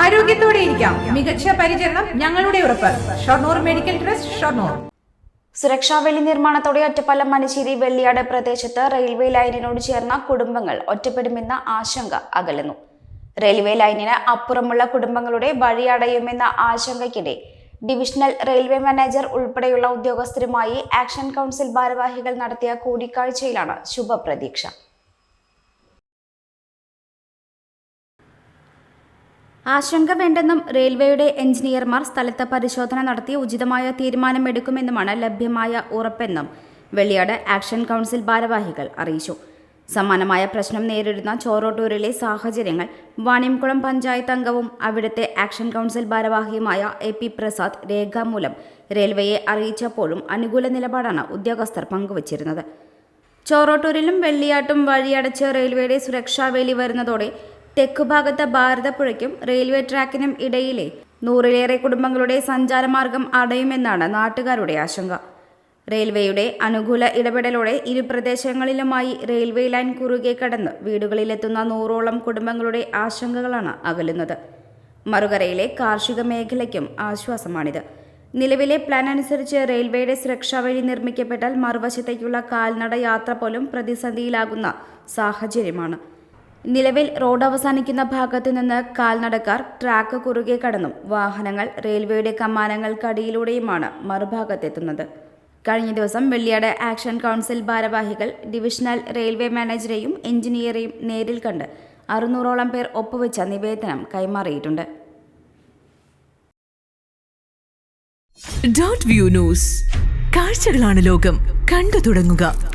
ആരോഗ്യത്തോടെ ഇരിക്കാം. മികച്ച പരിചരണം ഞങ്ങളുടെ ഉറപ്പ്. Shoranur medical trust Shoranur. സുരക്ഷാ വേലി നിർമ്മാണത്തോടെ ഒറ്റപ്പാലം മണിശ്ശേരി വെള്ളിയാട് പ്രദേശത്ത് റെയിൽവേ ലൈനിനോട് ചേർന്ന കുടുംബങ്ങൾ ഒറ്റപ്പെടുമെന്ന ആശങ്ക അകലുന്നു. റെയിൽവേ ലൈനിന് അപ്പുറമുള്ള കുടുംബങ്ങളുടെ വഴിയടയുമെന്ന ആശങ്കയ്ക്കിടെ ഡിവിഷണൽ റെയിൽവേ മാനേജർ ഉൾപ്പെടെയുള്ള ഉദ്യോഗസ്ഥരുമായി ആക്ഷൻ കൗൺസിൽ ഭാരവാഹികൾ നടത്തിയ കൂടിക്കാഴ്ചയിലാണ് ശുഭപ്രതീക്ഷ. ആശങ്ക വേണ്ടെന്നും റെയിൽവേയുടെ എഞ്ചിനീയർമാർ സ്ഥലത്ത് പരിശോധന നടത്തി ഉചിതമായ തീരുമാനമെടുക്കുമെന്നുമാണ് ലഭ്യമായ ഉറപ്പെന്നും വെള്ളിയാട് ആക്ഷൻ കൗൺസിൽ ഭാരവാഹികൾ അറിയിച്ചു. സമാനമായ പ്രശ്നം നേരിടുന്ന ചോറോട്ടൂരിലെ സാഹചര്യങ്ങൾ വാണിയംകുളം പഞ്ചായത്ത് അംഗവും അവിടുത്തെ ആക്ഷൻ കൗൺസിൽ ഭാരവാഹിയുമായ എ പി പ്രസാദ് രേഖാമൂലം റെയിൽവേയെ അറിയിച്ചപ്പോഴും അനുകൂല നിലപാടാണ് ഉദ്യോഗസ്ഥർ പങ്കുവച്ചിരുന്നത്. ചോറോട്ടൂരിലും വെള്ളിയാട്ടും വഴിയടച്ച് റെയിൽവേയുടെ സുരക്ഷാവേലി വരുന്നതോടെ തെക്കുഭാഗത്ത് ഭാരതപ്പുഴയ്ക്കും റെയിൽവേ ട്രാക്കിനും ഇടയിലെ നൂറിലേറെ കുടുംബങ്ങളുടെ സഞ്ചാരമാർഗം അടയുമെന്നാണ് നാട്ടുകാരുടെ ആശങ്ക. റെയിൽവേയുടെ അനുകൂല ഇടപെടലോടെ ഇരു പ്രദേശങ്ങളിലുമായി റെയിൽവേ ലൈൻ കുറുകെ കടന്ന് വീടുകളിലെത്തുന്ന നൂറോളം കുടുംബങ്ങളുടെ ആശങ്കകളാണ് അകലുന്നത്. മറുകരയിലെ കാർഷിക മേഖലയ്ക്കും ആശ്വാസമാണിത്. നിലവിലെ പ്ലാൻ അനുസരിച്ച് റെയിൽവേയുടെ സുരക്ഷാ വഴി നിർമ്മിക്കപ്പെട്ടാൽ മറുവശത്തേക്കുള്ള കാൽനട യാത്ര പോലും പ്രതിസന്ധിയിലാകുന്ന സാഹചര്യമാണ്. നിലവിൽ റോഡ് അവസാനിക്കുന്ന ഭാഗത്തു നിന്ന് കാൽനടക്കാർ ട്രാക്ക് കുറുകെ കടന്നും വാഹനങ്ങൾ റെയിൽവേയുടെ കമാനങ്ങൾക്കടിയിലൂടെയുമാണ് മറുഭാഗത്തെത്തുന്നത്. കഴിഞ്ഞ ദിവസം വെള്ളിയാട് ആക്ഷൻ കൗൺസിൽ ഭാരവാഹികൾ ഡിവിഷണൽ റെയിൽവേ മാനേജരെയും എഞ്ചിനീയറെയും നേരിൽ കണ്ട് അറുന്നൂറോളം പേർ ഒപ്പുവെച്ച നിവേദനം കൈമാറിയിട്ടുണ്ട്. ഡോട്ട് വ്യൂ ന്യൂസ് കാഴ്ചകളാണ് ലോകം. കണ്ടു തുടങ്ങുക.